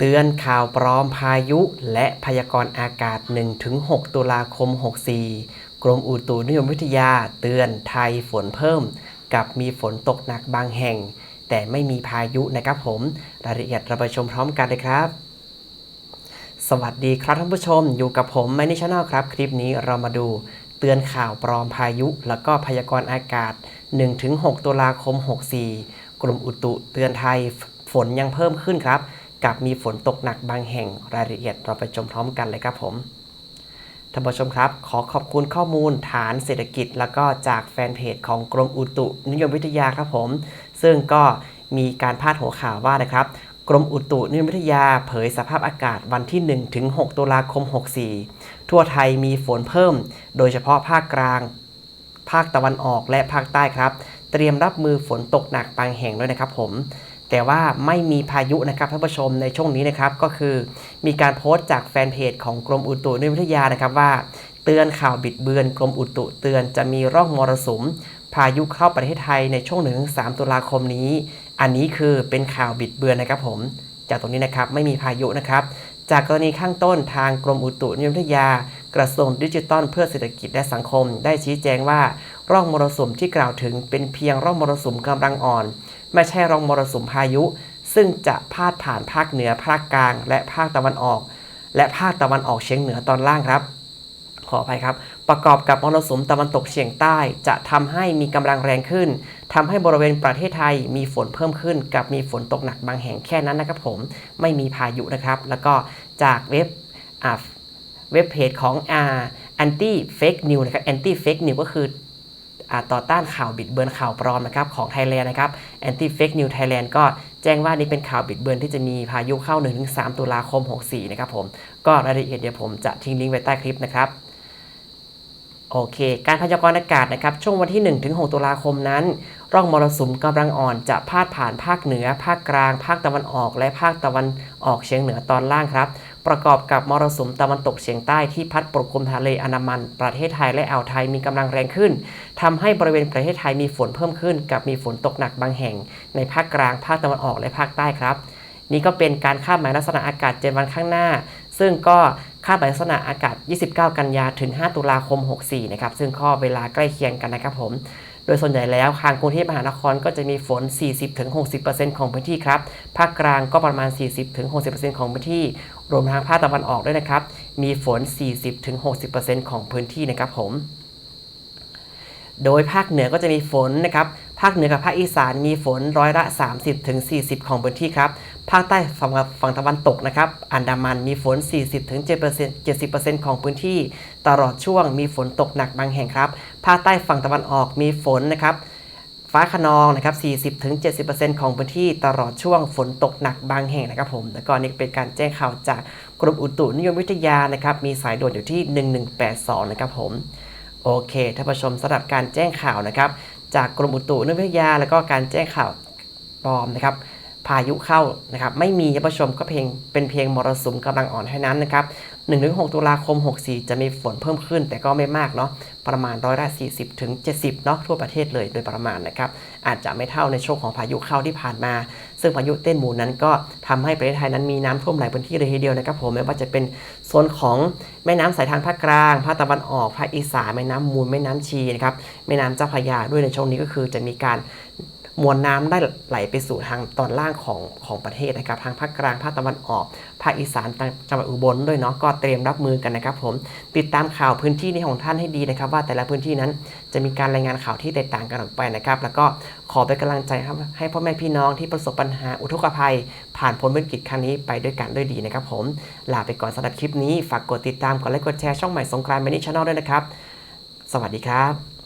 เตือนข่าวปลอมพายุและพยากรณ์อากาศ 1-6 ตุลาคม 64 กรมอุตุนิยมวิทยาเตือนไทยฝนเพิ่ม กับมีฝนตกหนักบางแห่ง แต่ไม่มีพายุนะครับผม รายละเอียดเราไปชมพร้อมกันเลยครับ สวัสดีครับท่านผู้ชม อยู่กับผมแมนนี่ชแนลครับ คลิปนี้เรามาดู เตือนข่าวปลอมพายุ แล้วก็พยากรณ์อากาศ 1-6 ตุลาคม 64 กรมอุตุเตือนไทยฝนยังเพิ่มขึ้นครับ กับมีฝนตกหนักบางแห่งรายละเอียดเราไปชมพร้อมกันเลยครับผมท่านผู้ชมครับ ขอขอบคุณข้อมูลฐานเศรษฐกิจ แล้วก็จากแฟนเพจของกรมอุตุนิยมวิทยาครับผม ซึ่งก็มีการพาดหัวข่าวว่านะครับ กรมอุตุนิยมวิทยาเผยสภาพอากาศวันที่ 1 ถึง 6 ตุลาคม 64 ทั่วไทยมีฝนเพิ่ม โดยเฉพาะภาคกลาง ภาคตะวันออกและภาคใต้ครับ เตรียมรับมือฝนตกหนักบางแห่งด้วยนะครับผม แต่ว่าไม่มีพายุนะครับท่านผู้ชมในช่วงนี้นะครับก็คือมีการโพสต์จากแฟนเพจของกรมอุตุนิยมวิทยานะครับว่า เตือนข่าวบิดเบือนกรมอุตุเตือนจะมีร่องมรสุม พายุเข้าประเทศไทยในช่วง1-3ตุลาคมนี้ อันนี้คือเป็นข่าวบิดเบือนนะครับผม จากตรงนี้นะครับไม่มีพายุนะครับ จากกรณีข้างต้นทางกรมอุตุนิยมวิทยา กระทรวงดิจิทัลเพื่อเศรษฐกิจและสังคม ได้ชี้แจงว่าร่องมรสุมที่กล่าวถึงเป็นเพียงร่องมรสุมกำลังอ่อน ไม่ใช่ร่องมรสุมพายุ ซึ่งจะพาดผ่านภาคเหนือภาคกลาง และภาคตะวันออก และภาคตะวันออกเฉียงเหนือตอนล่างครับ ขออภัยครับ ประกอบกับมรสุมตะวันตกเฉียงใต้ จะทำให้มีกำลังแรงขึ้นทำให้บริเวณประเทศไทยมีฝนเพิ่มขึ้น กับมีฝนตกหนักบางแห่งแค่นั้นนะครับผมไม่มีพายุนะครับ แล้วก็จากเว็บ เว็บเพจของอ่า anti fake news นะครับ anti fake news ก็คือต่อต้านข่าวบิดเบือนข่าวปลอมนะครับของไทยแลนด์นะครับ anti fake news Thailand ก็แจ้งว่านี่เป็นข่าวบิดเบือนที่จะมีพายุเข้า 1-3 ตุลาคม 64 นะครับผม ก็รายละเอียดเดี๋ยวผมจะทิ้งลิงก์ไว้ใต้คลิปนะครับ โอเค การพยากรณ์อากาศนะครับ ช่วงวันที่ 1-6 ตุลาคมนั้น ร่องมรสุมกำลังอ่อนจะพาดผ่านภาคเหนือ ภาคกลาง ภาคตะวันออก และภาคตะวันออกเฉียงเหนือตอนล่างครับ ประกอบกับมรสุมตะวันตกเฉียงใต้ที่พัดปกคลุมทะเลอันดามัน ประเทศไทยและอ่าวไทยมีกำลังแรงขึ้นทำให้บริเวณประเทศไทยมีฝนเพิ่มขึ้น กับมีฝนตกหนักบางแห่ง ในภาคกลาง ภาคตะวันออกและภาคใต้ครับ นี่ก็เป็นการคาดหมายลักษณะอากาศ7วันข้างหน้า ซึ่งก็คาดหมายลักษณะอากาศ 29 กันยาถึง 5 ตุลาคม 64 นะครับ ซึ่งข้อเวลาใกล้เคียงกันนะครับผม โดยส่วนใหญ่แล้วทางกรุงเทพมหานครก็จะมีฝน 40-60%ของพื้นที่ครับ ภาคกลางก็ประมาณ 40-60%ของพื้นที่ รวมทางภาคตะวันออกด้วยนะครับ มีฝน 40-60%ของพื้นที่นะครับผม โดยภาคเหนือก็จะมีฝนนะครับ ภาคเหนือกับภาคอีสานมีฝนร้อยละ30ถึงของพื้นที่ครับ ภาคใต้ฝั่งฝั่งตะวันตกนะครับ อันดามันมีฝน 40ถึง7% 70%ของพื้นที่ ตลอดช่วงมีฝนตกหนักบางแห่งครับ ภาคใต้ฝั่งตะวันออกมีฝนนะครับ ฟ้าขนองนะครับ 40ถึง70%ของพื้นที่ตลอดช่วงฝนตกหนักบางแห่งนะครับผม แล้วก็นี่เป็นการแจ้งข่าวจากกรมอุตุนิยมวิทยานะครับ มีสายด่วนอยู่ที่ 1182 นะครับผม โอเคท่านผู้ชมสำหรับการแจ้งข่าวนะครับ จากกรมอุตุนิยมวิทยา แล้วก็การแจ้งข่าวปลอมนะครับ พายุเข้านะครับไม่มีท่านผู้ชมก็เพียงเป็นเพียงมรสุมกำลังอ่อนเท่านั้นนะครับ1-6 ตุลาคม 64 จะมีฝนเพิ่มขึ้น แต่ก็ไม่มากเนาะประมาณร้อยละ40ถึง70เนาะทั่วประเทศเลยโดยประมาณนะครับอาจจะไม่เท่าในช่วงของพายุเข้าที่ผ่านมา ซึ่งพายุเต้นหมูนั้นก็ทำให้ประเทศไทยนั้นมีน้ำท่วมหลายพื้นที่เลยทีเดียวนะครับผมไม่ว่าจะเป็นโซนของแม่น้ำสายทางภาคกลางภาคตะวันออกภาคอีสานแม่น้ำมูลแม่น้ำชีนะครับแม่น้ำเจ้าพระยาด้วยในช่วงนี้ก็คือจะมีการ มวลน้ำได้ไหลไปสู่ทางตอนล่างของของประเทศนะครับ ทางภาคกลางภาคตะวันออก ภาคอีสานจังหวัดอุบลด้วยเนาะก็เตรียมรับมือกันนะครับ ผมติดตามข่าวพื้นที่นี้ของท่านให้ดีนะครับ ว่าแต่ละพื้นที่นั้นจะมีการรายงานข่าวที่แตกต่างกันออกไปนะครับ แล้วก็ขอเป็นกำลังใจครับให้พ่อแม่พี่น้องที่ประสบปัญหาอุทกภัย ผ่านพ้นวิกฤตครั้งนี้ไปด้วยกันด้วยดีนะครับ ผมลาไปก่อนสำหรับคลิปนี้ฝากกดติดตามกดไลค์กดแชร์ช่องใหม่สงกรานต์เมนิชแนลด้วยนะครับ สวัสดีครับ